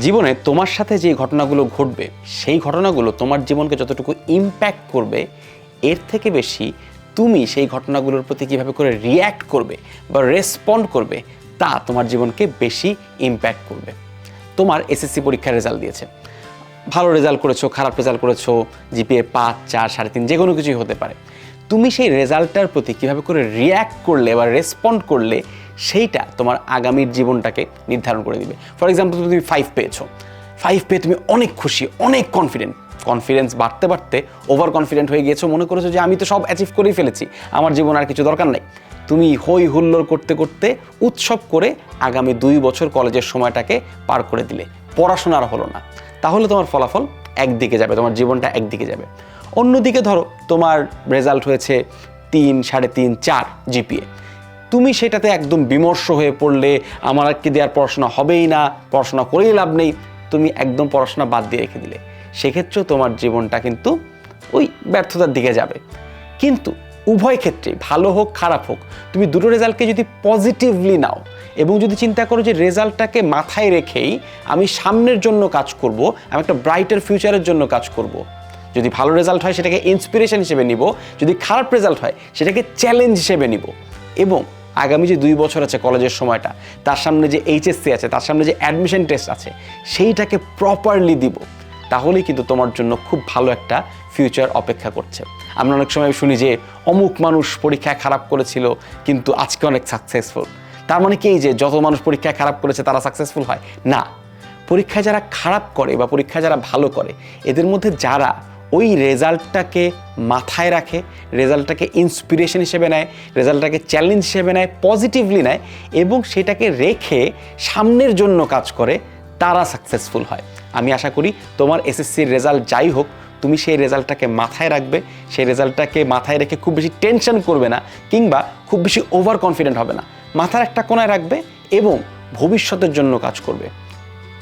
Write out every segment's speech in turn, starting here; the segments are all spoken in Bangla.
জীবনে তোমার সাথে যে ঘটনাগুলো ঘটবে, সেই ঘটনাগুলো তোমার জীবনকে যতটুকু ইম্প্যাক্ট করবে, এর থেকে বেশি তুমি সেই ঘটনাগুলোর প্রতি কীভাবে করে রিয়্যাক্ট করবে বা রেসপন্ড করবে, তা তোমার জীবনকে বেশি ইম্প্যাক্ট করবে। তোমার এসএসসি পরীক্ষার রেজাল্ট দিয়েছে। ভালো রেজাল্ট করেছ, খারাপ রেজাল্ট করেছ জিপিএ পাঁচ, চার, সাড়ে তিন যে কোনো কিছুই হতে পারে। তুমি সেই রেজাল্টটার প্রতি কীভাবে করে রিয়্যাক্ট করলে বা রেসপন্ড করলে সেইটা তোমার আগামীর জীবনটাকে নির্ধারণ করে দিবে। ফর এক্সাম্পল তুমি ফাইভ পেয়েছ। ফাইভ পেয়ে তুমি অনেক খুশি, অনেক কনফিডেন্ট কনফিডেন্স বাড়তে বাড়তে ওভার কনফিডেন্ট হয়ে গিয়েছো, মনে করেছ যে আমি তো সব অ্যাচিভ করেই ফেলেছি। আমার জীবন আর কিছু দরকার নাই। তুমি হই হুল্লোড় করতে করতে উৎসব করে আগামী দুই বছর কলেজের সময়টাকে পার করে দিলে। পড়াশোনা আর হলো না। তাহলে তোমার ফলাফল একদিকে যাবে, তোমার জীবনটা একদিকে যাবে। অন্যদিকে ধরো, তোমার রেজাল্ট হয়েছে তিন, সাড়ে তিন, চার জিপিএ তুমি সেটাতে একদম বিমর্ষ হয়ে পড়লে, আমার কি দেওয়ার পড়াশোনা হবেই না, পড়াশোনা করেই লাভ নেই, তুমি একদম পড়াশোনা বাদ দিয়ে রেখে দিলে। সেক্ষেত্রেও তোমার জীবনটা কিন্তু ওই ব্যর্থতার দিকে যাবে। কিন্তু উভয় ক্ষেত্রে ভালো হোক, খারাপ হোক, তুমি দুটো রেজাল্টকে যদি পজিটিভলি নাও এবং যদি চিন্তা করো যে রেজাল্টটাকে মাথায় রেখেই আমি সামনের জন্য কাজ করব, আমি একটা ব্রাইটার ফিউচারের জন্য কাজ করব, যদি ভালো রেজাল্ট হয় সেটাকে ইন্সপিরেশন হিসেবে নিব, যদি খারাপ রেজাল্ট হয় সেটাকে চ্যালেঞ্জ হিসেবে নিব এবং আগামী যে দুই বছর আছে কলেজের সময়টা, তার সামনে যে এইচএসসি আছে, তার সামনে যে অ্যাডমিশন টেস্ট আছে, সেইটাকে প্রপারলি দিব। তাহলেই কিন্তু তোমার জন্য খুব ভালো একটা ফিউচার অপেক্ষা করছে। আমরা অনেক সময় শুনি যে, অমুক মানুষ পরীক্ষায় খারাপ করেছিল, কিন্তু আজকে অনেক সাকসেসফুল তার মানে কি যে, যত মানুষ পরীক্ষায় খারাপ করেছে, তারা সাকসেসফুল হয়? না। পরীক্ষায় যারা খারাপ করে বা পরীক্ষায় যারা ভালো করে, এদের মধ্যে যারা ওই রেজাল্টটাকে মাথায় রাখে, রেজাল্টটাকে ইন্সপিরেশন হিসেবে নেয়, রেজাল্টটাকে চ্যালেঞ্জ হিসেবে নেয় পজিটিভলি নেয় এবং সেটাকে রেখে সামনের জন্য কাজ করে তারা সাকসেসফুল হয়। আমি আশা করি তোমার এসএসসির রেজাল্ট যাই হোক, তুমি সেই রেজাল্টটাকে মাথায় রাখবে, সেই রেজাল্টটাকে মাথায় রেখে খুব বেশি টেনশন করবে না কিংবা খুব বেশি ওভার কনফিডেন্ট হবে না। মাথার একটা কোনায় রাখবে এবং ভবিষ্যতের জন্য কাজ করবে।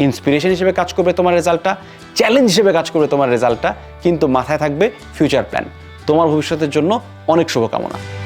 ইন্সপিরেশন হিসেবে কাজ করবে তোমার রেজাল্টটা, চ্যালেঞ্জ হিসেবে কাজ করবে তোমার রেজাল্টটা, কিন্তু মাথায় থাকবে ফিউচার প্ল্যান। তোমার ভবিষ্যতের জন্য অনেক শুভকামনা।